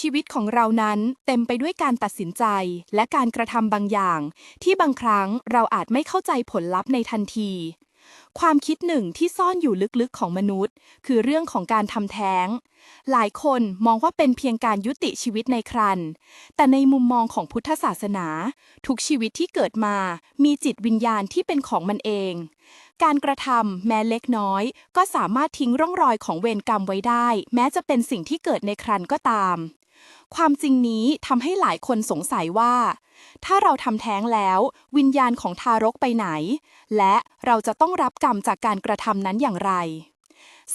ชีวิตของเรานั้นเต็มไปด้วยการตัดสินใจ และการกระทำบางอย่าง ที่บางครั้งเราอาจไม่เข้าใจผลลัพธ์ในทันที ความคิดหนึ่งที่ซ่อนอยู่ลึกๆของมนุษย์ คือเรื่องของการทำแท้ง หลายคนมองว่าเป็นเพียงการยุติชีวิตในครรภ์แต่ในมุมมองของพุทธศาสนา ทุกชีวิตที่เกิดมา มีจิตวิญญาณที่เป็นของมันเองการกระทำแม้เล็กน้อย ก็สามารถทิ้งร่องรอยของเวรกรรมไว้ได้ แม้จะเป็นสิ่งที่เกิดในครรภ์ก็ตาม ความจริงนี้ทำให้หลายคนสงสัยว่า ถ้าเราทำแท้งแล้ว วิญญาณของทารกไปไหน และเราจะต้องรับกรรมจากการกระทำนั้นอย่างไร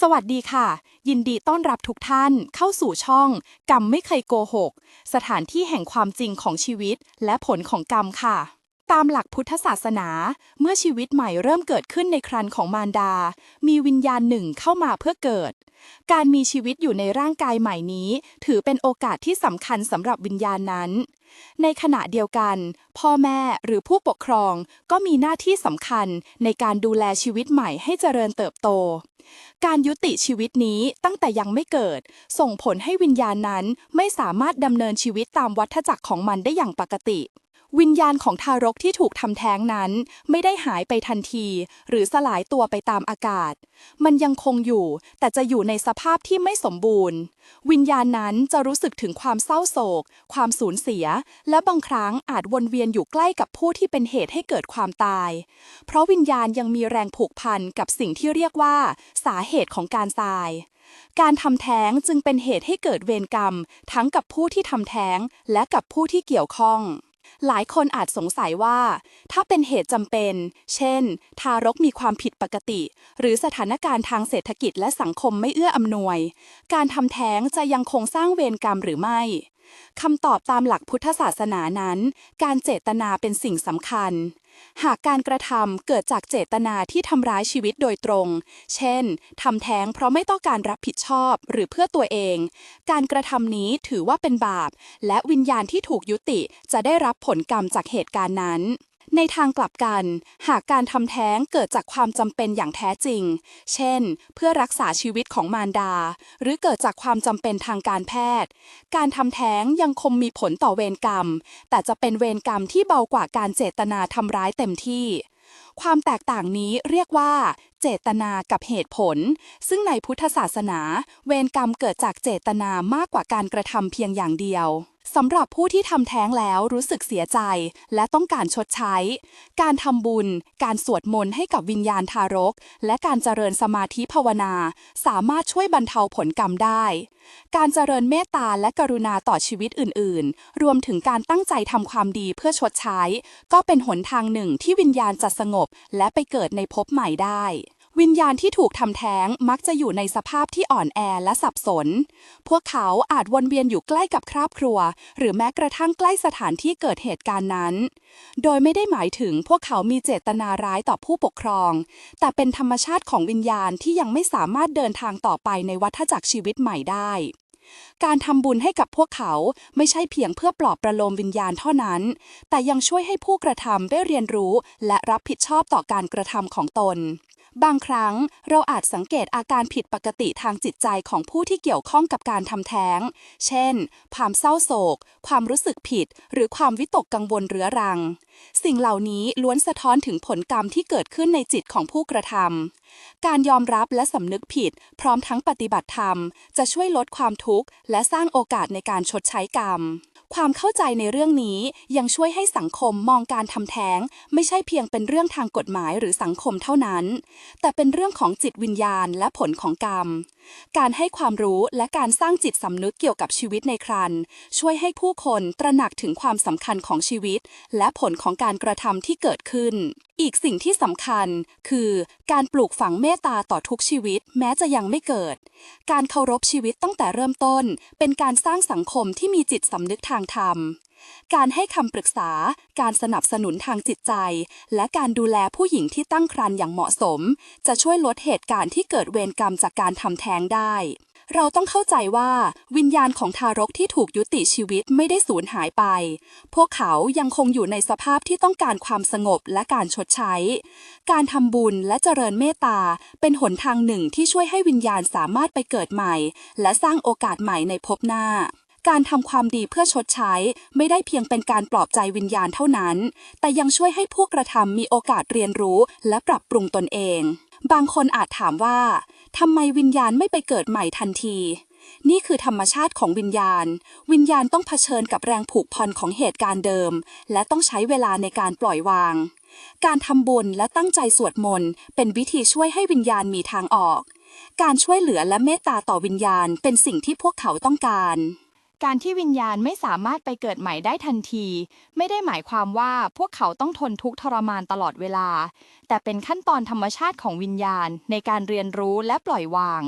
สวัสดีค่ะ ยินดีต้อนรับทุกท่านเข้าสู่ช่อง กรรมไม่เคยโกหก สถานที่แห่งความจริงของชีวิตและผลของกรรมค่ะ ตามหลักพุทธศาสนา เมื่อชีวิตใหม่เริ่มเกิดขึ้นในครันของมารดา มีวิญญาณหนึ่งเข้ามาเพื่อเกิด การมีชีวิตอยู่ในร่างกายใหม่นี้ ถือเป็นโอกาสที่สำคัญสำหรับวิญญาณนั้น ในขณะเดียวกัน พ่อแม่หรือผู้ปกครองก็มีหน้าที่สำคัญในการดูแลชีวิตใหม่ให้เจริญเติบโต การยุติชีวิตนี้ตั้งแต่ยังไม่เกิด ส่งผลให้วิญญาณนั้นไม่สามารถดำเนินชีวิตตามวัฏจักรของมันได้อย่างปกติ วิญญาณของทารกที่ถูกทำแท้งนั้น ไม่ได้หายไปทันที หรือสลายตัวไปตามอากาศ มันยังคงอยู่ แต่จะอยู่ในสภาพที่ไม่สมบูรณ์ วิญญาณนั้นจะรู้สึกถึงความเศร้าโศก ความสูญเสีย และบางครั้งอาจวนเวียนอยู่ใกล้กับผู้ที่เป็นเหตุให้เกิดความตาย เพราะวิญญาณยังมีแรงผูกพันกับสิ่งที่เรียกว่า สาเหตุของการตายการทำแท้งจึงเป็นเหตุให้เกิดเวรกรรม ทั้งกับผู้ที่ทำแท้งและกับผู้ที่เกี่ยวข้อง หลายคนอาจสงสัยว่า ถ้าเป็นเหตุจำเป็น เช่น ทารกมีความผิดปกติ หรือสถานการณ์ทางเศรษฐกิจและสังคมไม่เอื้ออำนวย การทำแท้งจะยังคงสร้างเวรกรรมหรือไม่คำตอบตามหลักพุทธศาสนานั้น การเจตนาเป็นสิ่งสำคัญ หากการกระทำเกิดจากเจตนาที่ทำร้ายชีวิตโดยตรง เช่น ทำแท้งเพราะไม่ต้องการรับผิดชอบหรือเพื่อตัวเอง การกระทำนี้ถือว่าเป็นบาป และวิญญาณที่ถูกยุติจะได้รับผลกรรมจากเหตุการณ์นั้น ในทางกลับกัน หากการทำแท้งเกิดจากความจำเป็นอย่างแท้จริง เช่น เพื่อรักษาชีวิตของมารดา หรือเกิดจากความจำเป็นทางการแพทย์ การทำแท้งยังคงมีผลต่อเวรกรรม แต่จะเป็นเวรกรรมที่เบากว่าการเจตนาทำร้ายเต็มที่ ความแตกต่างนี้เรียกว่า เจตนากับเหตุผล ซึ่งในพุทธศาสนา เวรกรรมเกิดจากเจตนามากกว่าการกระทำเพียงอย่างเดียวสำหรับผู้ที่ทำแท้งแล้วรู้สึกเสียใจและต้องการชดใช้ การทำบุญ การสวดมนต์ให้กับวิญญาณทารก และการเจริญสมาธิภาวนา สามารถช่วยบรรเทาผลกรรมได้ การเจริญเมตตาและกรุณาต่อชีวิตอื่น ๆ รวมถึงการตั้งใจทำความดีเพื่อชดใช้ ก็เป็นหนทางหนึ่งที่วิญญาณจะสงบและไปเกิดในภพใหม่ได้ วิญญาณที่ถูกทำแท้งมักจะอยู่ในสภาพที่อ่อนแอและสับสน พวกเขาอาจวนเวียนอยู่ใกล้กับครอบครัว หรือแม้กระทั่งใกล้สถานที่เกิดเหตุการณ์นั้น โดยไม่ได้หมายถึงพวกเขามีเจตนาร้ายต่อผู้ปกครอง แต่เป็นธรรมชาติของวิญญาณที่ยังไม่สามารถเดินทางต่อไปในวัฏจักรชีวิตใหม่ได้ การทำบุญให้กับพวกเขาไม่ใช่เพียงเพื่อปลอบประโลมวิญญาณเท่านั้น แต่ยังช่วยให้ผู้กระทำได้เรียนรู้และรับผิดชอบต่อการกระทำของตน บางครั้งเราอาจสังเกตอาการผิดปกติทางจิตใจของผู้ที่เกี่ยวข้องกับการทำแท้ง เช่น ความเศร้าโศก ความรู้สึกผิด หรือความวิตกกังวลเรื้อรัง สิ่งเหล่านี้ล้วนสะท้อนถึงผลกรรมที่เกิดขึ้นในจิตของผู้กระทำ การยอมรับและสำนึกผิด พร้อมทั้งปฏิบัติธรรม จะช่วยลดความทุกข์ และสร้างโอกาสในการชดใช้กรรม ความเข้าใจในเรื่องนี้ยังช่วยให้สังคมมองการทำแท้ง ไม่ใช่เพียงเป็นเรื่องทางกฎหมายหรือสังคมเท่านั้น แต่เป็นเรื่องของจิตวิญญาณและผลของกรรม การให้ความรู้และการสร้างจิตสำนึกเกี่ยวกับชีวิตในครันช่วยให้ผู้คนตระหนักถึงความสำคัญของชีวิต และผลของการกระทำที่เกิดขึ้น อีกสิ่งที่สำคัญคือการปลูกฝังเมตตาต่อทุกชีวิตแม้จะยังไม่เกิด การเคารพชีวิตตั้งแต่เริ่มต้น เป็นการสร้างสังคมที่มีจิตสำนึกทางธรรม การให้คำปรึกษา การสนับสนุนทางจิตใจ และการดูแลผู้หญิงที่ตั้งครรภ์อย่างเหมาะสม จะช่วยลดเหตุการณ์ที่เกิดเวรกรรมจากการทำแท้งได้ เราต้องเข้าใจว่าวิญญาณของทารกที่ถูกยุติชีวิตไม่ได้สูญหายไป พวกเขายังคงอยู่ในสภาพที่ต้องการความสงบและการชดใช้ การทำบุญและเจริญเมตตาเป็นหนทางหนึ่งที่ช่วยให้วิญญาณสามารถไปเกิดใหม่ และสร้างโอกาสใหม่ในภพหน้าการทำความดีเพื่อชดใช้ ไม่ได้เพียงเป็นการปลอบใจวิญญาณเท่านั้น แต่ยังช่วยให้ผู้กระทำมีโอกาสเรียนรู้และปรับปรุงตนเอง บางคนอาจถามว่า ทำไมวิญญาณไม่ไปเกิดใหม่ทันที นี่คือธรรมชาติของวิญญาณ วิญญาณต้องเผชิญกับแรงผูกพันของเหตุการณ์เดิม และต้องใช้เวลาในการปล่อยวาง การทำบุญและตั้งใจสวดมนต์เป็นวิธีช่วยให้วิญญาณมีทางออก การช่วยเหลือและเมตตาต่อวิญญาณเป็นสิ่งที่พวกเขาต้องการ การที่วิญญาณไม่สามารถไปเกิดใหม่ได้ทันที ไม่ได้หมายความว่าพวกเขาต้องทนทุกข์ทรมานตลอดเวลา แต่เป็นขั้นตอนธรรมชาติของวิญญาณในการเรียนรู้และปล่อยวาง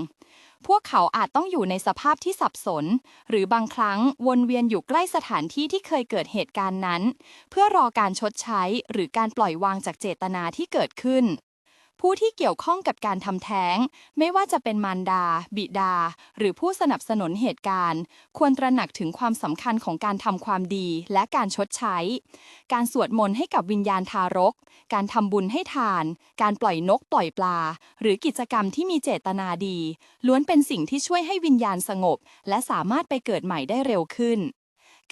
พวกเขาอาจต้องอยู่ในสภาพที่สับสน หรือบางครั้งวนเวียนอยู่ใกล้สถานที่ที่เคยเกิดเหตุการณ์นั้น เพื่อรอการชดใช้หรือการปล่อยวางจากเจตนาที่เกิดขึ้น ผู้ที่เกี่ยวข้องกับการทำแท้ง ไม่ว่าจะเป็นมารดา บิดา หรือผู้สนับสนุนเหตุการณ์ ควรตระหนักถึงความสำคัญของการทำความดีและการชดใช้ การสวดมนต์ให้กับวิญญาณทารก การทำบุญให้ทาน การปล่อยนกปล่อยปลา หรือกิจกรรมที่มีเจตนาดี ล้วนเป็นสิ่งที่ช่วยให้วิญญาณสงบ และสามารถไปเกิดใหม่ได้เร็วขึ้น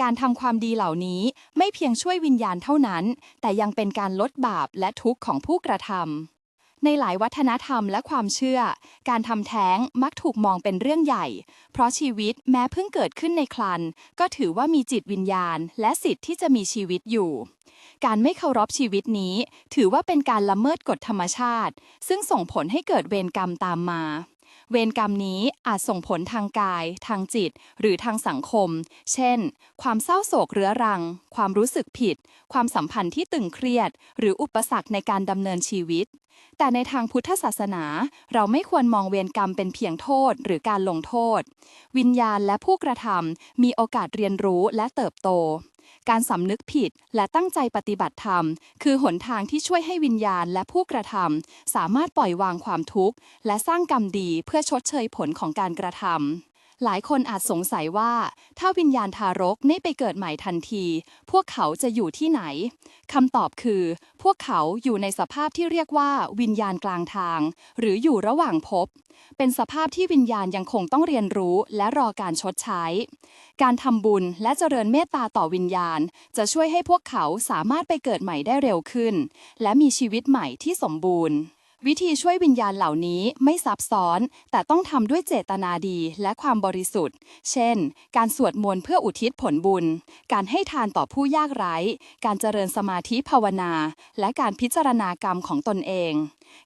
การทำความดีเหล่านี้ไม่เพียงช่วยวิญญาณเท่านั้น แต่ยังเป็นการลดบาปและทุกข์ของผู้กระทำ ในหลายวัฒนธรรมและความเชื่อ การทำแท้งมักถูกมองเป็นเรื่องใหญ่ เพราะชีวิตแม้เพิ่งเกิดขึ้นในครัน ก็ถือว่ามีจิตวิญญาณ และสิทธิ์ที่จะมีชีวิตอยู่ การไม่เคารพชีวิตนี้ ถือว่าเป็นการละเมิดกฎธรรมชาติ ซึ่งส่งผลให้เกิดเวรกรรมตามมา เวรกรรมนี้อาจส่งผลทางกาย ทางจิต หรือทางสังคม เช่น ความเศร้าโศกเรื้อรัง ความรู้สึกผิด ความสัมพันธ์ที่ตึงเครียด หรืออุปสรรคในการดำเนินชีวิต แต่ในทางพุทธศาสนา เราไม่ควรมองเวรกรรมเป็นเพียงโทษหรือการลงโทษ วิญญาณและผู้กระทำมีโอกาสเรียนรู้และเติบโต การสำนึกผิดและตั้งใจปฏิบัติธรรม คือหนทางที่ช่วยให้วิญญาณและผู้กระทำสามารถปล่อยวางความทุกข์ และสร้างกรรมดีเพื่อชดเชยผลของการกระทำ หลายคนอาจสงสัยว่า ถ้าวิญญาณทารกไม่ไปเกิดใหม่ทันที พวกเขาจะอยู่ที่ไหนคำตอบคือ พวกเขาอยู่ในสภาพที่เรียกว่า วิญญาณกลางทาง หรืออยู่ระหว่างภพเป็นสภาพที่วิญญาณยังคงต้องเรียนรู้และรอการชดใช้ การทำบุญและเจริญเมตตาต่อวิญญาณ จะช่วยให้พวกเขาสามารถไปเกิดใหม่ได้เร็วขึ้น และมีชีวิตใหม่ที่สมบูรณ์ วิธีช่วยวิญญาณเหล่านี้ไม่ซับซ้อน แต่ต้องทำด้วยเจตนาดีและความบริสุทธิ์ เช่น การสวดมนต์เพื่ออุทิศผลบุญ การให้ทานต่อผู้ยากไร้ การเจริญสมาธิภาวนา และการพิจารณากรรมของตนเอง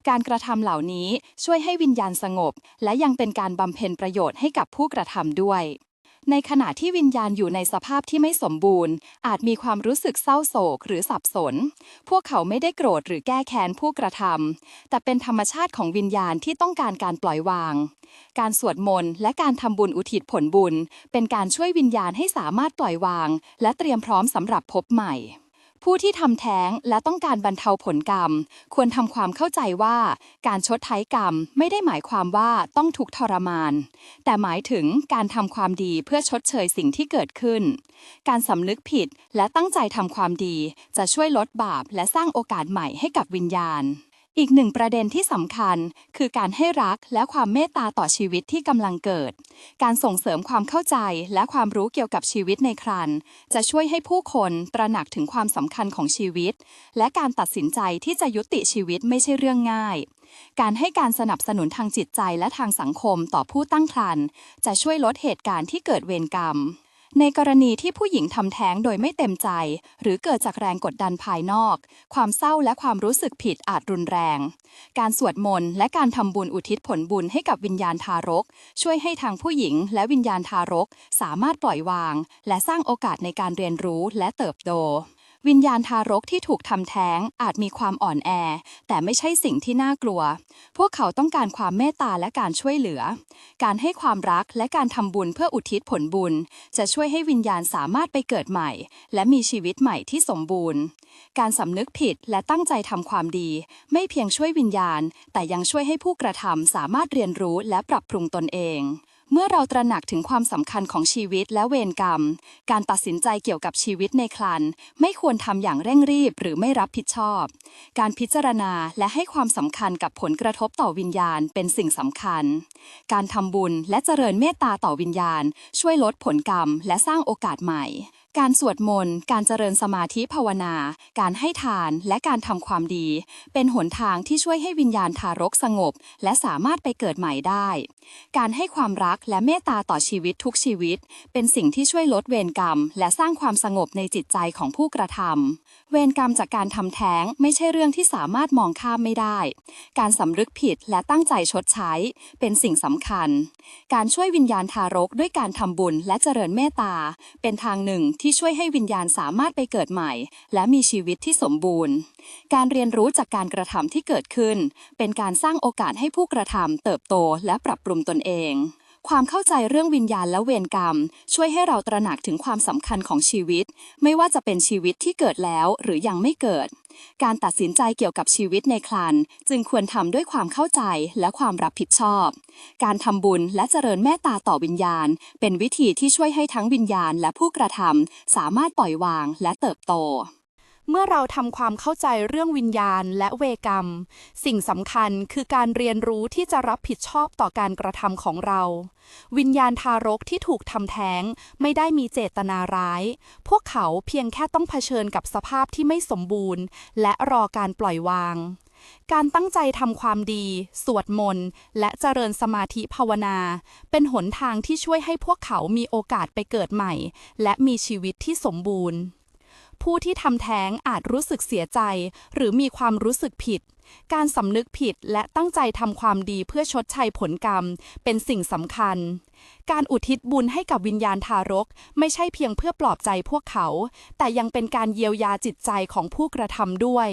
การกระทำเหล่านี้ช่วยให้วิญญาณสงบ และยังเป็นการบำเพ็ญประโยชน์ให้กับผู้กระทำด้วย ในขณะที่วิญญาณอยู่ในสภาพที่ไม่สมบูรณ์ อาจมีความรู้สึกเศร้าโศกหรือสับสน พวกเขาไม่ได้โกรธหรือแก้แค้นผู้กระทำแต่เป็นธรรมชาติของวิญญาณที่ต้องการการปล่อยวาง การสวดมนต์และการทำบุญอุทิศผลบุญ เป็นการช่วยวิญญาณให้สามารถปล่อยวาง และเตรียมพร้อมสำหรับพบใหม่ ผู้ที่ทำแท้งและต้องการบรรเทาผลกรรม ควรทำความเข้าใจว่า การชดใช้กรรมไม่ได้หมายความว่าต้องทุกข์ทรมาน แต่หมายถึงการทำความดีเพื่อชดเชยสิ่งที่เกิดขึ้น การสำนึกผิดและตั้งใจทำความดี จะช่วยลดบาปและสร้างโอกาสใหม่ให้กับวิญญาณ อีกหนึ่งประเด็นที่สำคัญ คือการให้รักและความเมตตาต่อชีวิตที่กำลังเกิด การส่งเสริมความเข้าใจและความรู้เกี่ยวกับชีวิตในครรภ์จะช่วยให้ผู้คนตระหนักถึงความสำคัญของชีวิต และการตัดสินใจที่จะยุติชีวิตไม่ใช่เรื่องง่าย การให้การสนับสนุนทางจิตใจและทางสังคมต่อผู้ตั้งครรภ์จะช่วยลดเหตุการณ์ที่เกิดเวรกรรม ในกรณีที่ผู้หญิงทำแท้งโดยไม่เต็มใจ หรือเกิดจากแรงกดดันภายนอก ความเศร้าและความรู้สึกผิดอาจรุนแรง การสวดมนต์และการทำบุญอุทิศผลบุญให้กับวิญญาณทารก ช่วยให้ทางผู้หญิงและวิญญาณทารก สามารถปล่อยวาง และสร้างโอกาสในการเรียนรู้และเติบโต วิญญาณทารกที่ถูกทำแท้งอาจมีความอ่อนแอ แต่ไม่ใช่สิ่งที่น่ากลัว พวกเขาต้องการความเมตตาและการช่วยเหลือ การให้ความรักและการทำบุญเพื่ออุทิศผลบุญ จะช่วยให้วิญญาณสามารถไปเกิดใหม่ และมีชีวิตใหม่ที่สมบูรณ์ การสำนึกผิดและตั้งใจทำความดี ไม่เพียงช่วยวิญญาณ แต่ยังช่วยให้ผู้กระทำสามารถเรียนรู้และปรับปรุงตนเอง เมื่อเราตระหนักถึงความสำคัญของชีวิตและเวรกรรม การตัดสินใจเกี่ยวกับชีวิตในคลัน ไม่ควรทำอย่างเร่งรีบหรือไม่รับผิดชอบ การพิจารณาและให้ความสำคัญกับผลกระทบต่อวิญญาณเป็นสิ่งสำคัญ การทำบุญและเจริญเมตตาต่อวิญญาณ ช่วยลดผลกรรมและสร้างโอกาสใหม่ การสวดมนต์ การเจริญสมาธิภาวนา การให้ทาน และการทำความดี เป็นหนทางที่ช่วยให้วิญญาณทารกสงบ และสามารถไปเกิดใหม่ได้ การให้ความรักและเมตตาต่อชีวิตทุกชีวิต เป็นสิ่งที่ช่วยลดเวรกรรม และสร้างความสงบในจิตใจของผู้กระทำ เวรกรรมจากการทำแท้งไม่ใช่เรื่องที่สามารถมองข้ามไม่ได้ การสำนึกผิดและตั้งใจชดใช้ เป็นสิ่งสำคัญ การช่วยวิญญาณทารกด้วยการทำบุญและเจริญเมตตา เป็นทางหนึ่งที่ช่วยให้วิญญาณสามารถไปเกิดใหม่ และมีชีวิตที่สมบูรณ์ การเรียนรู้จากการกระทำที่เกิดขึ้น เป็นการสร้างโอกาสให้ผู้กระทำเติบโตและปรับปรุงตนเองความเข้าใจเรื่องวิญญาณและเวรกรรม ช่วยให้เราตระหนักถึงความสำคัญของชีวิต ไม่ว่าจะเป็นชีวิตที่เกิดแล้วหรือยังไม่เกิด การตัดสินใจเกี่ยวกับชีวิตในคลัน จึงควรทำด้วยความเข้าใจและความรับผิดชอบ การทำบุญและเจริญแม่ตาต่อวิญญาณ เป็นวิธีที่ช่วยให้ทั้งวิญญาณและผู้กระทำสามารถปล่อยวางและเติบโต เมื่อเราทำความเข้าใจเรื่องวิญญาณและเวกรรม สิ่งสำคัญคือการเรียนรู้ที่จะรับผิดชอบต่อการกระทำของเรา วิญญาณทารกที่ถูกทำแท้งไม่ได้มีเจตนาร้าย พวกเขาเพียงแค่ต้องเผชิญกับสภาพที่ไม่สมบูรณ์ และรอการปล่อยวางการตั้งใจทำความดี สวดมนต์ และเจริญสมาธิภาวนา เป็นหนทางที่ช่วยให้พวกเขามีโอกาสไปเกิดใหม่ และมีชีวิตที่สมบูรณ์ ผู้ที่ทำแท้งอาจรู้สึกเสียใจ หรือมีความรู้สึกผิด การสำนึกผิดและตั้งใจทำความดีเพื่อชดใช้ผลกรรม เป็นสิ่งสำคัญ การอุทิศบุญให้กับวิญญาณทารก ไม่ใช่เพียงเพื่อปลอบใจพวกเขา แต่ยังเป็นการเยียวยาจิตใจของผู้กระทำด้วย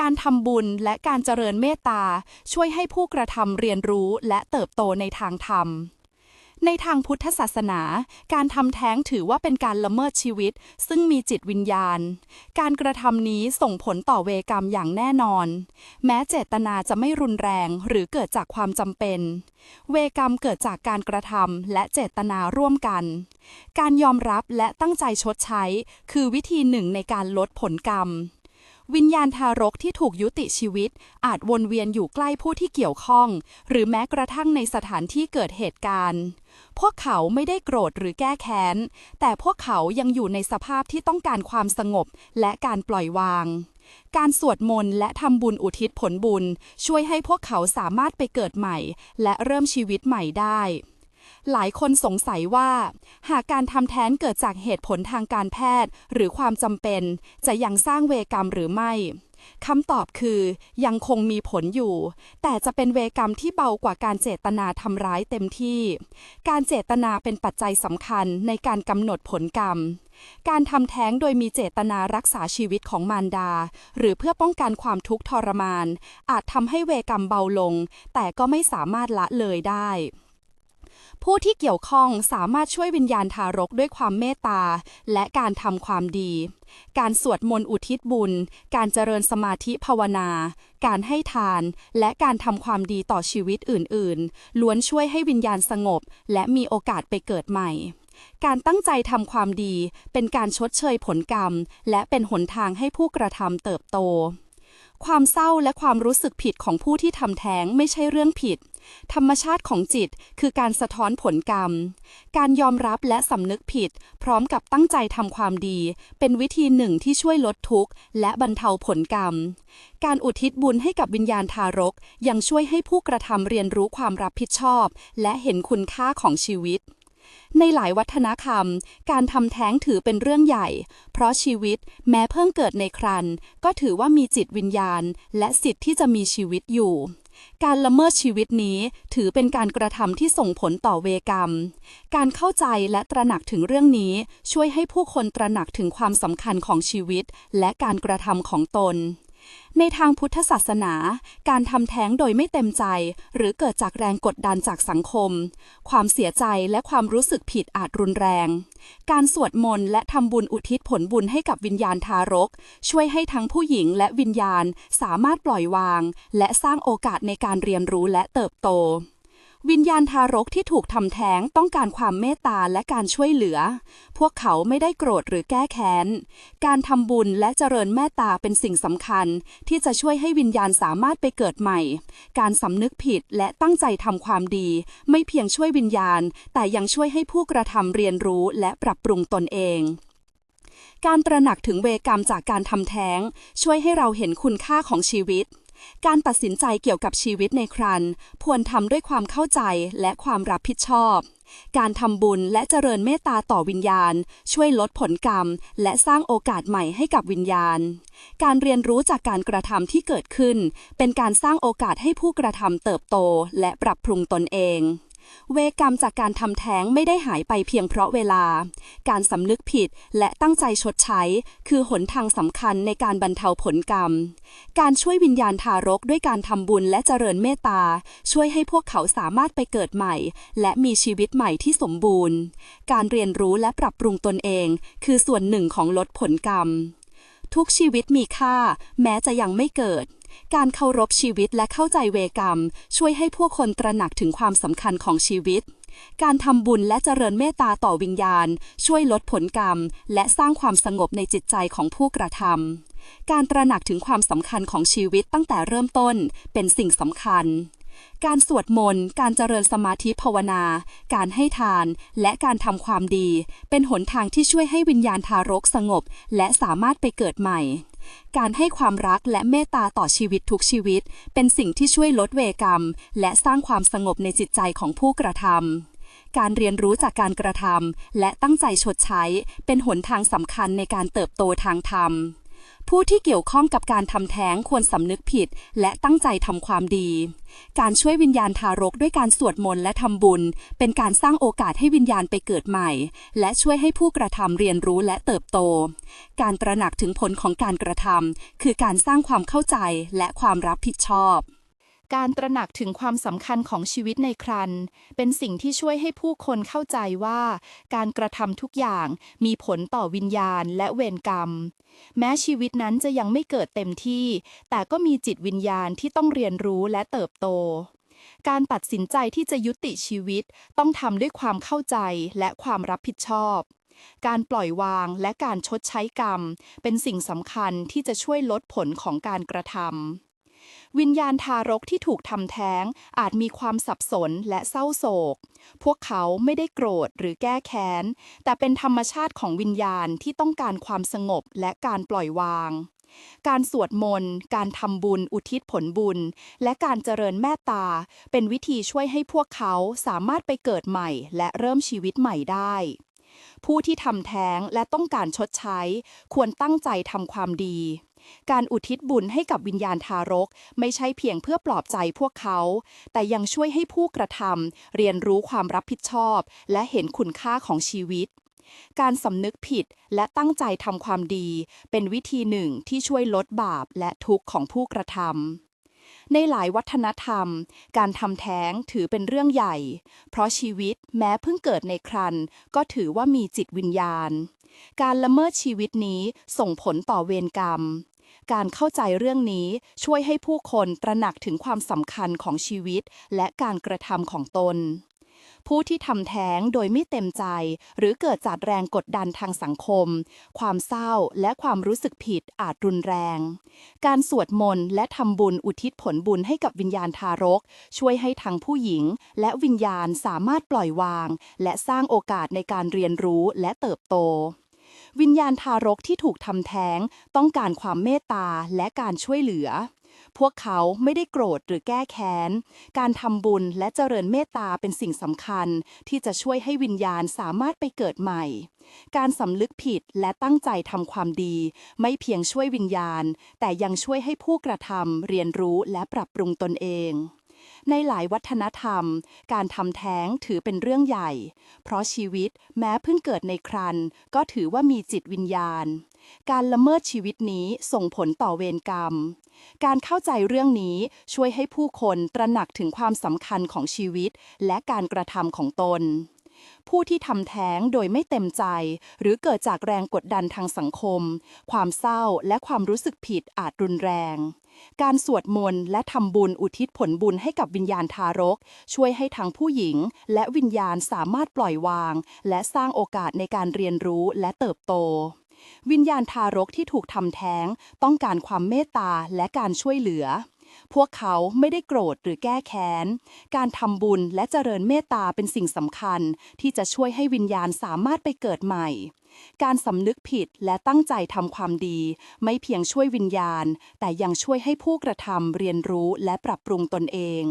การทำบุญและการเจริญเมตตาช่วยให้ผู้กระทำเรียนรู้และเติบโตในทางธรรม ในทางพุทธศาสนา การทำแท้งถือว่าเป็นการละเมิดชีวิต ซึ่งมีจิตวิญญาณ การกระทำนี้ส่งผลต่อเวกรรมอย่างแน่นอน แม้เจตนาจะไม่รุนแรงหรือเกิดจากความจำเป็น เวกรรมเกิดจากการกระทำและเจตนาร่วมกัน การยอมรับและตั้งใจชดใช้ คือวิธีหนึ่งในการลดผลกรรม วิญญาณทารกที่ถูกยุติชีวิต อาจวนเวียนอยู่ใกล้ผู้ที่เกี่ยวข้อง หรือแม้กระทั่งในสถานที่เกิดเหตุการณ์ พวกเขาไม่ได้โกรธหรือแก้แค้น แต่พวกเขายังอยู่ในสภาพที่ต้องการความสงบและการปล่อยวาง การสวดมนต์และทำบุญอุทิศผลบุญ ช่วยให้พวกเขาสามารถไปเกิดใหม่ และเริ่มชีวิตใหม่ได้ หลายคนสงสัยว่า หากการทำแท้งเกิดจากเหตุผลทางการแพทย์ หรือความจำเป็น จะยังสร้างเวกรรมหรือไม่คำตอบคือยังคงมีผลอยู่ แต่จะเป็นเวกรรมที่เบากว่าการเจตนาทำร้ายเต็มที่ การเจตนาเป็นปัจจัยสำคัญในการกำหนดผลกรรม การทำแท้งโดยมีเจตนารักษาชีวิตของมารดา หรือเพื่อป้องกันความทุกข์ทรมาน อาจทำให้เวกรรมเบาลง แต่ก็ไม่สามารถละเลยได้ ผู้ที่เกี่ยวข้องสามารถช่วยวิญญาณทารกด้วยความเมตตา และการทำความดี การสวดมนต์อุทิศบุญ การเจริญสมาธิภาวนา การให้ทาน และการทำความดีต่อชีวิตอื่นๆ ล้วนช่วยให้วิญญาณสงบ และมีโอกาสไปเกิดใหม่การตั้งใจทำความดีเป็นการชดเชยผลกรรม และเป็นหนทางให้ผู้กระทำเติบโต ความเศร้าและความรู้สึกผิดของผู้ที่ทำแท้งไม่ใช่เรื่องผิด ธรรมชาติของจิตคือการสะท้อนผลกรรม การยอมรับและสำนึกผิด พร้อมกับตั้งใจทำความดี เป็นวิธีหนึ่งที่ช่วยลดทุกข์ และบรรเทาผลกรรม การอุทิศบุญให้กับวิญญาณทารก ยังช่วยให้ผู้กระทำเรียนรู้ความรับผิดชอบ และเห็นคุณค่าของชีวิต ในหลายวัฒนธรรม การทำแท้งถือเป็นเรื่องใหญ่ เพราะชีวิตแม้เพิ่งเกิดในครรภ์ก็ถือว่ามีจิตวิญญาณ และสิทธิ์ที่จะมีชีวิตอยู่การละเมิดชีวิตนี้ถือเป็นการกระทำที่ส่งผลต่อเวกรรม การเข้าใจและตระหนักถึงเรื่องนี้ ช่วยให้ผู้คนตระหนักถึงความสำคัญของชีวิต และการกระทำของตน ในทางพุทธศาสนา การทำแท้งโดยไม่เต็มใจ หรือเกิดจากแรงกดดันจากสังคม ความเสียใจและความรู้สึกผิดอาจรุนแรง การสวดมนต์และทำบุญอุทิศผลบุญให้กับวิญญาณทารก ช่วยให้ทั้งผู้หญิงและวิญญาณสามารถปล่อยวาง และสร้างโอกาสในการเรียนรู้และเติบโต วิญญาณทารกที่ถูกทำแท้งต้องการความเมตตาและการช่วยเหลือ พวกเขาไม่ได้โกรธหรือแก้แค้น การทำบุญและเจริญเมตตาเป็นสิ่งสำคัญ ที่จะช่วยให้วิญญาณสามารถไปเกิดใหม่ การสำนึกผิดและตั้งใจทำความดี ไม่เพียงช่วยวิญญาณ แต่ยังช่วยให้ผู้กระทำเรียนรู้และปรับปรุงตนเองการตระหนักถึงเวกรรมจากการทำแท้ง ช่วยให้เราเห็นคุณค่าของชีวิต การตัดสินใจเกี่ยวกับชีวิตในครันควรทำด้วยความเข้าใจและความรับผิดชอบ การทำบุญและเจริญเมตตาต่อวิญญาณ ช่วยลดผลกรรม และสร้างโอกาสใหม่ให้กับวิญญาณ การเรียนรู้จากการกระทำที่เกิดขึ้น เป็นการสร้างโอกาสให้ผู้กระทำเติบโต และปรับปรุงตนเอง เวกรรมจากการทำแท้งไม่ได้หายไปเพียงเพราะเวลา การสำนึกผิดและตั้งใจชดใช้ คือหนทางสำคัญในการบรรเทาผลกรรม การช่วยวิญญาณทารกด้วยการทำบุญและเจริญเมตตา ช่วยให้พวกเขาสามารถไปเกิดใหม่ และมีชีวิตใหม่ที่สมบูรณ์ การเรียนรู้และปรับปรุงตนเอง คือส่วนหนึ่งของลดผลกรรม ทุกชีวิตมีค่า แม้จะยังไม่เกิด การเคารพชีวิตและเข้าใจเวกรรม ช่วยให้ผู้คนตระหนักถึงความสำคัญของชีวิต การทำบุญและเจริญเมตตาต่อวิญญาณ ช่วยลดผลกรรม และสร้างความสงบในจิตใจของผู้กระทำการตระหนักถึงความสำคัญของชีวิตตั้งแต่เริ่มต้นเป็นสิ่งสำคัญการสวดมนต์ การเจริญสมาธิภาวนา การให้ทาน และการทำความดี เป็นหนทางที่ช่วยให้วิญญาณทารกสงบ และสามารถไปเกิดใหม่ การให้ความรักและเมตตาต่อชีวิตทุกชีวิต เป็นสิ่งที่ช่วยลดเวกรรม และสร้างความสงบในจิตใจของผู้กระทำการเรียนรู้จากการกระทำและตั้งใจชดใช้ เป็นหนทางสำคัญในการเติบโตทางธรรม ผู้ที่เกี่ยวข้องกับการทำแท้งควรสำนึกผิด และตั้งใจทำความดี การช่วยวิญญาณทารกด้วยการสวดมนต์และทำบุญ เป็นการสร้างโอกาสให้วิญญาณไปเกิดใหม่ และช่วยให้ผู้กระทำเรียนรู้และเติบโต การตระหนักถึงผลของการกระทำคือการสร้างความเข้าใจและความรับผิดชอบ การตระหนักถึงความสำคัญของชีวิตในครันเป็นสิ่งที่ช่วยให้ผู้คนเข้าใจว่า การกระทำทุกอย่างมีผลต่อวิญญาณและเวรกรรม แม้ชีวิตนั้นจะยังไม่เกิดเต็มที่ แต่ก็มีจิตวิญญาณที่ต้องเรียนรู้และเติบโต การตัดสินใจที่จะยุติชีวิตต้องทำด้วยความเข้าใจและความรับผิดชอบการปล่อยวางและการชดใช้กรรม เป็นสิ่งสำคัญที่จะช่วยลดผลของการกระทำ วิญญาณทารกที่ถูกทำแท้งอาจมีความสับสนและเศร้าโศก พวกเขาไม่ได้โกรธหรือแก้แค้น แต่เป็นธรรมชาติของวิญญาณที่ต้องการความสงบและการปล่อยวาง การสวดมนต์ การทำบุญ อุทิศผลบุญ และการเจริญเมตตา เป็นวิธีช่วยให้พวกเขาสามารถไปเกิดใหม่ และเริ่มชีวิตใหม่ได้ผู้ที่ทำแท้งและต้องการชดใช้ ควรตั้งใจทำความดี การอุทิศบุญให้กับวิญญาณทารก ไม่ใช่เพียงเพื่อปลอบใจพวกเขา แต่ยังช่วยให้ผู้กระทำเรียนรู้ความรับผิดชอบ และเห็นคุณค่าของชีวิตการสำนึกผิดและตั้งใจทำความดี เป็นวิธีหนึ่งที่ช่วยลดบาปและทุกข์ของผู้กระทำ ในหลายวัฒนธรรม การทำแท้งถือเป็นเรื่องใหญ่ เพราะชีวิตแม้เพิ่งเกิดในครรภ์ก็ถือว่ามีจิตวิญญาณ การละเมิดชีวิตนี้ส่งผลต่อเวรกรรม การเข้าใจเรื่องนี้ช่วยให้ผู้คนตระหนักถึงความสำคัญของชีวิต และการกระทำของตน ผู้ที่ทำแท้งโดยไม่เต็มใจ หรือเกิดจากแรงกดดันทางสังคม ความเศร้าและความรู้สึกผิดอาจรุนแรง การสวดมนต์และทำบุญอุทิศผลบุญให้กับวิญญาณทารก ช่วยให้ทั้งผู้หญิง และวิญญาณสามารถปล่อยวาง และสร้างโอกาสในการเรียนรู้และเติบโต วิญญาณทารกที่ถูกทำแท้ง ต้องการความเมตตาและการช่วยเหลือ พวกเขาไม่ได้โกรธหรือแก้แค้น การทำบุญและเจริญเมตตาเป็นสิ่งสำคัญ ที่จะช่วยให้วิญญาณสามารถไปเกิดใหม่ การสำนึกผิดและตั้งใจทำความดี ไม่เพียงช่วยวิญญาณ แต่ยังช่วยให้ผู้กระทำเรียนรู้และปรับปรุงตนเอง ในหลายวัฒนธรรม การทำแท้งถือเป็นเรื่องใหญ่ เพราะชีวิตแม้เพิ่งเกิดในครรนก็ถือว่ามีจิตวิญญาณ การละเมิดชีวิตนี้ส่งผลต่อเวรกรรม การเข้าใจเรื่องนี้ช่วยให้ผู้คนตระหนักถึงความสำคัญของชีวิต และการกระทำของตน ผู้ที่ทำแท้งโดยไม่เต็มใจ หรือเกิดจากแรงกดดันทางสังคม ความเศร้าและความรู้สึกผิดอาจรุนแรง การสวดมนต์และทำบุญอุทิศผลบุญให้กับวิญญาณทารก ช่วยให้ทั้งผู้หญิง และวิญญาณสามารถปล่อยวาง และสร้างโอกาสในการเรียนรู้และเติบโตวิญญาณทารกที่ถูกทำแท้ง ต้องการความเมตตาและการช่วยเหลือ พวกเขาไม่ได้โกรธหรือแก้แค้น การทำบุญและเจริญเมตตาเป็นสิ่งสำคัญ ที่จะช่วยให้วิญญาณสามารถไปเกิดใหม่ การสำนึกผิดและตั้งใจทำความดี ไม่เพียงช่วยวิญญาณ แต่ยังช่วยให้ผู้กระทำเรียนรู้และปรับปรุงตนเอง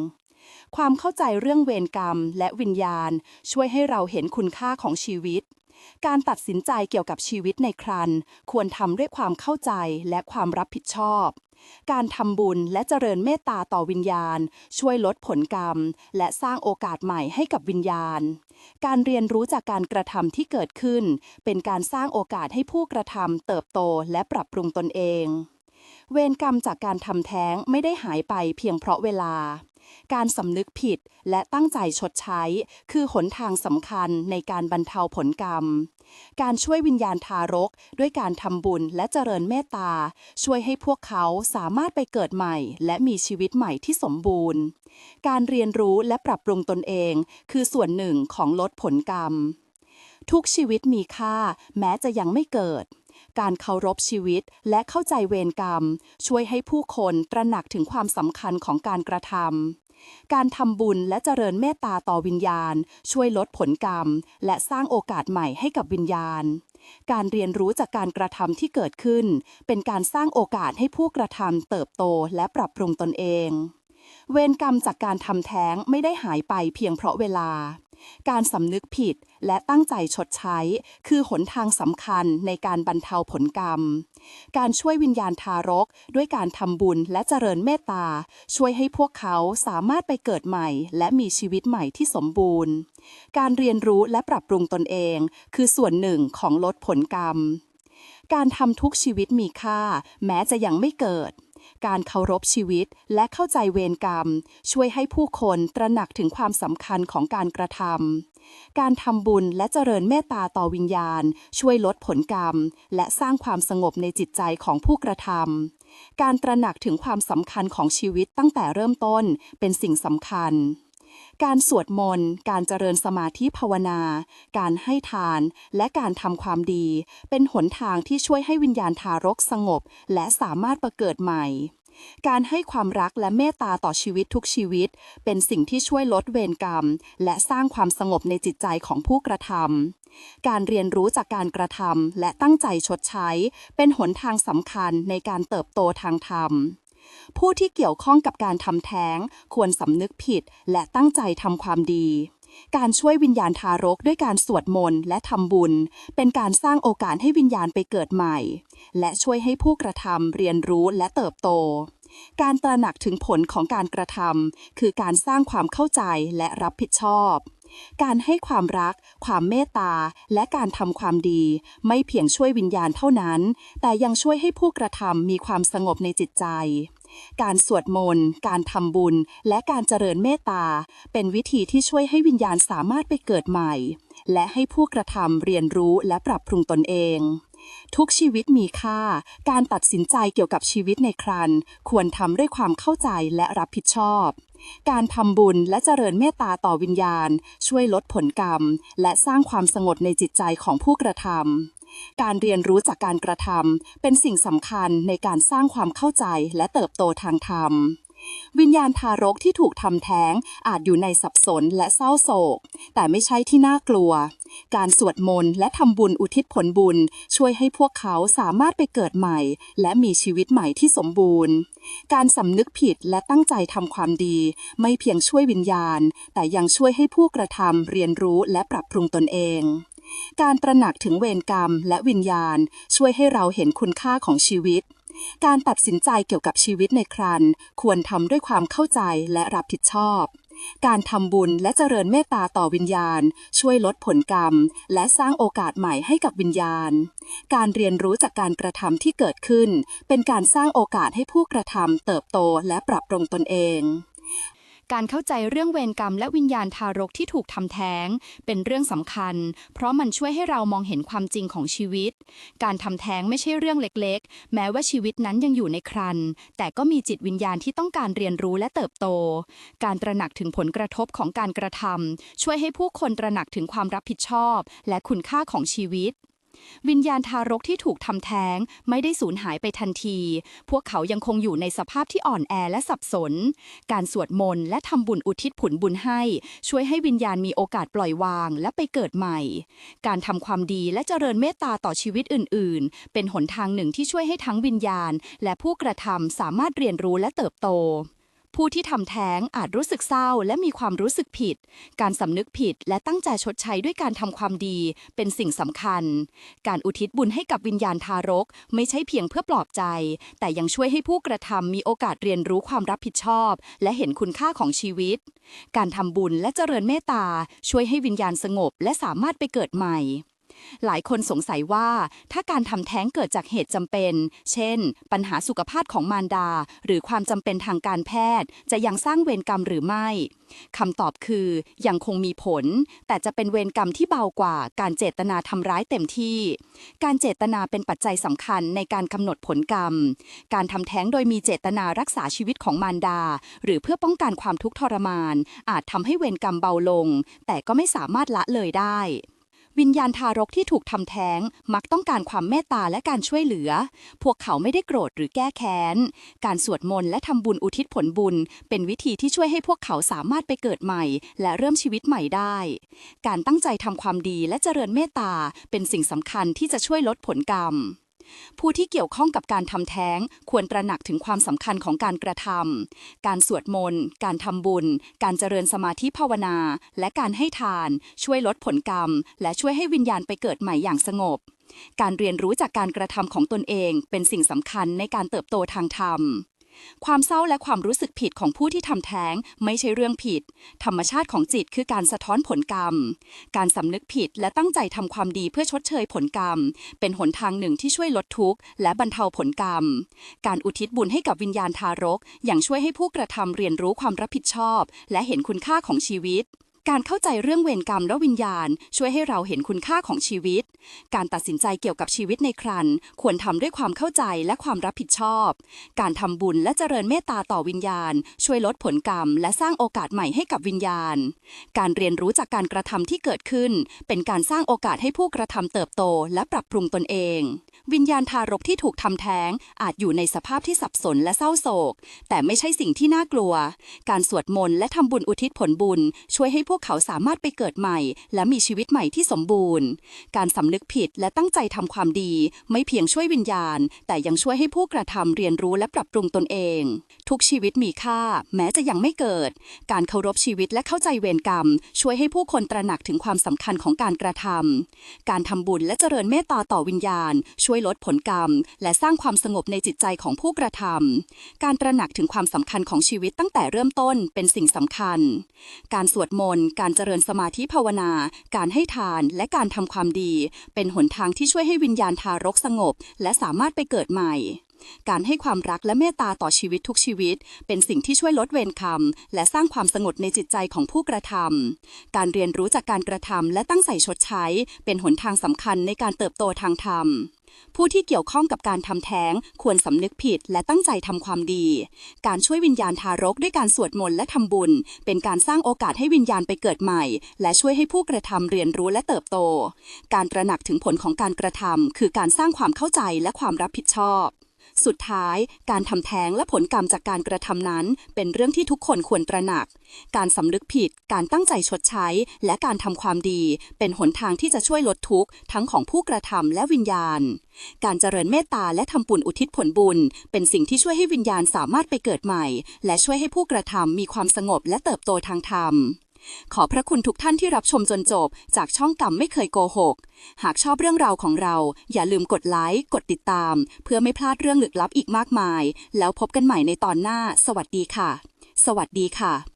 ความเข้าใจเรื่องเวรกรรมและวิญญาณ ช่วยให้เราเห็นคุณค่าของชีวิต การตัดสินใจเกี่ยวกับชีวิตในครัน ควรทำด้วยความเข้าใจและความรับผิดชอบ การทำบุญและเจริญเมตตาต่อวิญญาณ ช่วยลดผลกรรม และสร้างโอกาสใหม่ให้กับวิญญาณ การเรียนรู้จากการกระทำที่เกิดขึ้น เป็นการสร้างโอกาสให้ผู้กระทำเติบโตและปรับปรุงตนเอง เวรกรรมจากการทำแท้งไม่ได้หายไปเพียงเพราะเวลา การสำนึกผิดและตั้งใจชดใช้ คือหนทางสำคัญในการบรรเทาผลกรรม การช่วยวิญญาณทารก ด้วยการทำบุญและเจริญเมตตา ช่วยให้พวกเขาสามารถไปเกิดใหม่ และมีชีวิตใหม่ที่สมบูรณ์ การเรียนรู้และปรับปรุงตนเอง คือส่วนหนึ่งของลดผลกรรม ทุกชีวิตมีค่า แม้จะยังไม่เกิด การเคารพชีวิต และเข้าใจเวรกรรม ช่วยให้ผู้คนตระหนักถึงความสำคัญของการกระทำการทำบุญและเจริญเมตตาต่อวิญญาณ ช่วยลดผลกรรม และสร้างโอกาสใหม่ให้กับวิญญาณ การเรียนรู้จากการกระทำที่เกิดขึ้น เป็นการสร้างโอกาสให้ผู้กระทำเติบโตและปรับปรุงตนเอง เวรกรรมจากการทำแท้งไม่ได้หายไปเพียงเพราะเวลา การสำนึกผิดและตั้งใจชดใช้ คือหนทางสำคัญในการบรรเทาผลกรรม การช่วยวิญญาณทารก ด้วยการทำบุญและเจริญเมตตา ช่วยให้พวกเขาสามารถไปเกิดใหม่ และมีชีวิตใหม่ที่สมบูรณ์ การเรียนรู้และปรับปรุงตนเอง คือส่วนหนึ่งของลดผลกรรม การทำทุกชีวิตมีค่า แม้จะยังไม่เกิด การเคารพชีวิต และเข้าใจเวรกรรม ช่วยให้ผู้คนตระหนักถึงความสำคัญของการกระทำการทำบุญและเจริญเมตตาต่อวิญญาณ ช่วยลดผลกรรม และสร้างความสงบในจิตใจของผู้กระทำการตระหนักถึงความสำคัญของชีวิตตั้งแต่เริ่มต้นเป็นสิ่งสำคัญ การสวดมนต์ การเจริญสมาธิภาวนา การให้ทาน และการทำความดี เป็นหนทางที่ช่วยให้วิญญาณทารกสงบ และสามารถประเกิดใหม่การให้ความรักและเมตตาต่อชีวิตทุกชีวิต เป็นสิ่งที่ช่วยลดเวรกรรม และสร้างความสงบในจิตใจของผู้กระทำการเรียนรู้จากการกระทำและตั้งใจชดใช้ เป็นหนทางสำคัญในการเติบโตทางธรรม ผู้ที่เกี่ยวข้องกับการทำแท้ง ควรสำนึกผิด และตั้งใจทำความดี การช่วยวิญญาณทารกด้วยการสวดมนต์และทำบุญ เป็นการสร้างโอกาสให้วิญญาณไปเกิดใหม่ และช่วยให้ผู้กระทำเรียนรู้และเติบโต การตระหนักถึงผลของการกระทำคือการสร้างความเข้าใจและรับผิดชอบการให้ความรัก ความเมตตา และการทำความดี ไม่เพียงช่วยวิญญาณเท่านั้น แต่ยังช่วยให้ผู้กระทำมีความสงบในจิตใจ การสวดมนต์ การทำบุญ และการเจริญเมตตา เป็นวิธีที่ช่วยให้วิญญาณสามารถไปเกิดใหม่ และให้ผู้กระทำเรียนรู้และปรับปรุงตนเอง ทุกชีวิตมีค่า การตัดสินใจเกี่ยวกับชีวิตในครัน ควรทำด้วยความเข้าใจและรับผิดชอบ การทำบุญและเจริญเมตตาต่อวิญญาณ ช่วยลดผลกรรม และสร้างความสงบในจิตใจของผู้กระทำ การเรียนรู้จากการกระทำเป็นสิ่งสำคัญในการสร้างความเข้าใจและเติบโตทางธรรมวิญญาณทารกที่ถูกทำแท้งอาจอยู่ในสับสนและเศร้าโศก แต่ไม่ใช่ที่น่ากลัว การสวดมนต์และทำบุญอุทิศผลบุญ ช่วยให้พวกเขาสามารถไปเกิดใหม่ และมีชีวิตใหม่ที่สมบูรณ์ การสำนึกผิดและตั้งใจทำความดี ไม่เพียงช่วยวิญญาณ แต่ยังช่วยให้ผู้กระทำเรียนรู้และปรับปรุงตนเอง การตระหนักถึงเวรกรรมและวิญญาณ ช่วยให้เราเห็นคุณค่าของชีวิต การตัดสินใจเกี่ยวกับชีวิตในครันควรทำด้วยความเข้าใจและรับผิดชอบ การทำบุญและเจริญเมตตาต่อวิญญาณ ช่วยลดผลกรรม และสร้างโอกาสใหม่ให้กับวิญญาณ การเรียนรู้จากการกระทำที่เกิดขึ้น เป็นการสร้างโอกาสให้ผู้กระทำเติบโตและปรับปรุงตนเอง การเข้าใจเรื่องเวรกรรมและวิญญาณทารกที่ถูกทำแท้ง เป็นเรื่องสำคัญ เพราะมันช่วยให้เรามองเห็นความจริงของชีวิต การทำแท้งไม่ใช่เรื่องเล็กๆ แม้ว่าชีวิตนั้นยังอยู่ในครรภ์แต่ก็มีจิตวิญญาณที่ต้องการเรียนรู้และเติบโต การตระหนักถึงผลกระทบของการกระทำช่วยให้ผู้คนตระหนักถึงความรับผิดชอบ และคุณค่าของชีวิต วิญญาณทารกที่ถูกทำแท้งไม่ได้สูญหายไปทันที พวกเขายังคงอยู่ในสภาพที่อ่อนแอและสับสน การสวดมนต์และทำบุญอุทิศผลบุญให้ ช่วยให้วิญญาณมีโอกาสปล่อยวางและไปเกิดใหม่ การทำความดีและเจริญเมตตาต่อชีวิตอื่น ๆ เป็นหนทางหนึ่งที่ช่วยให้ทั้งวิญญาณ และผู้กระทำสามารถเรียนรู้และเติบโต ผู้ที่ทำแท้งอาจรู้สึกเศร้าและมีความรู้สึกผิด การสำนึกผิดและตั้งใจชดใช้ด้วยการทำความดี เป็นสิ่งสำคัญ การอุทิศบุญให้กับวิญญาณทารก ไม่ใช่เพียงเพื่อปลอบใจ แต่ยังช่วยให้ผู้กระทำมีโอกาสเรียนรู้ความรับผิดชอบ และเห็นคุณค่าของชีวิต การทำบุญและเจริญเมตตาช่วยให้วิญญาณสงบและสามารถไปเกิดใหม่ หลายคนสงสัยว่า ถ้าการทำแท้งเกิดจากเหตุจำเป็น เช่น ปัญหาสุขภาพของมารดา หรือความจำเป็นทางการแพทย์ จะยังสร้างเวรกรรมหรือไม่คำตอบคือยังคงมีผล แต่จะเป็นเวรกรรมที่เบากว่า การเจตนาทำร้ายเต็มที่ การเจตนาเป็นปัจจัยสำคัญในการกำหนดผลกรรม การทำแท้งโดยมีเจตนารักษาชีวิตของมารดา หรือเพื่อป้องกันความทุกข์ทรมาน อาจทำให้เวรกรรมเบาลง แต่ก็ไม่สามารถละเลยได้ วิญญาณทารกที่ถูกทำแท้งมักต้องการความเมตตาและการช่วยเหลือ พวกเขาไม่ได้โกรธหรือแก้แค้น การสวดมนต์และทำบุญอุทิศผลบุญ เป็นวิธีที่ช่วยให้พวกเขาสามารถไปเกิดใหม่ และเริ่มชีวิตใหม่ได้ การตั้งใจทำความดีและเจริญเมตตาเป็นสิ่งสำคัญที่จะช่วยลดผลกรรม ผู้ที่เกี่ยวข้องกับการทำแท้ง ควรตระหนักถึงความสำคัญของการกระทำ การสวดมนต์ การทำบุญ การเจริญสมาธิภาวนา และการให้ทาน ช่วยลดผลกรรม และช่วยให้วิญญาณไปเกิดใหม่อย่างสงบ การเรียนรู้จากการกระทำของตนเองเป็นสิ่งสำคัญในการเติบโตทางธรรม ความเศร้าและความรู้สึกผิดของผู้ที่ทำแท้งไม่ใช่เรื่องผิด ธรรมชาติของจิตคือการสะท้อนผลกรรม การสำนึกผิดและตั้งใจทำความดีเพื่อชดเชยผลกรรม เป็นหนทางหนึ่งที่ช่วยลดทุกข์และบรรเทาผลกรรม การอุทิศบุญให้กับวิญญาณทารก อย่างช่วยให้ผู้กระทำเรียนรู้ความรับผิดชอบ และเห็นคุณค่าของชีวิต การเข้าใจเรื่องเวรกรรมและวิญญาณ ช่วยให้เราเห็นคุณค่าของชีวิต การตัดสินใจเกี่ยวกับชีวิตในครันควรทำด้วยความเข้าใจและความรับผิดชอบ การทำบุญและเจริญเมตตาต่อวิญญาณ ช่วยลดผลกรรม และสร้างโอกาสใหม่ให้กับวิญญาณ การเรียนรู้จากการกระทำที่เกิดขึ้น เป็นการสร้างโอกาสให้ผู้กระทำเติบโต และปรับปรุงตนเอง วิญญาณทารกที่ถูกทำแท้ง อาจอยู่ในสภาพที่สับสนและเศร้าโศก แต่ไม่ใช่สิ่งที่น่ากลัว การสวดมนต์และทำบุญอุทิศผลบุญ ช่วยให้พวกวกเขาสามารถไปเกิดใหม่ และมีชีวิตใหม่ที่สมบูรณ์ การสำนึกผิดและตั้งใจทำความดี ไม่เพียงช่วยวิญญาณ แต่ยังช่วยให้ผู้กระทำเรียนรู้และปรับปรุงตนเอง ทุกชีวิตมีค่า แม้จะยังไม่เกิด การเคารพชีวิตและเข้าใจเวรกรรม ช่วยให้ผู้คนตระหนักถึงความสำคัญของการกระทำการทำบุญและเจริญเมตตาต่อวิญญาณ ช่วยลดผลกรรม และสร้างความสงบในจิตใจของผู้กระทำการตระหนักถึงความสำคัญของชีวิตตั้งแต่เริ่มต้นเป็นสิ่งสำคัญ การสวดมนต์การเจริญสมาธิภาวนา การให้ทานและการทำความดี เป็นหนทางที่ช่วยให้วิญญาณทารกสงบ และสามารถไปเกิดใหม่ การให้ความรักและเมตตาต่อชีวิตทุกชีวิต เป็นสิ่งที่ช่วยลดเวรกรรม และสร้างความสงบในจิตใจของผู้กระทำการเรียนรู้จากการกระทำและตั้งใจชดใช้ เป็นหนทางสำคัญในการเติบโตทางธรรม ผู้ที่เกี่ยวข้องกับการทำแท้งควรสำนึกผิดและตั้งใจทำความดี การช่วยวิญญาณทารกด้วยการสวดมนต์และทำบุญ เป็นการสร้างโอกาสให้วิญญาณไปเกิดใหม่ และช่วยให้ผู้กระทำเรียนรู้และเติบโต การตระหนักถึงผลของการกระทำคือการสร้างความเข้าใจและความรับผิดชอบ สุดท้าย การทำแท้งและผลกรรมจากการกระทำนั้น เป็นเรื่องที่ทุกคนควรตระหนัก การสำนึกผิด การตั้งใจชดใช้ และการทำความดี เป็นหนทางที่จะช่วยลดทุกข์ทั้งของผู้กระทำและวิญญาณ การเจริญเมตตาและทำบุญอุทิศผลบุญ เป็นสิ่งที่ช่วยให้วิญญาณสามารถไปเกิดใหม่ และช่วยให้ผู้กระทำมีความสงบและเติบโตทางธรรม ขอพระคุณทุกท่านที่รับชมจนจบ จากช่องกรรมไม่เคยโกหก หากชอบเรื่องราวของเรา อย่าลืมกดไลค์ กดติดตาม เพื่อไม่พลาดเรื่องลึกลับอีกมากมาย แล้วพบกันใหม่ในตอนหน้า สวัสดีค่ะ สวัสดีค่ะ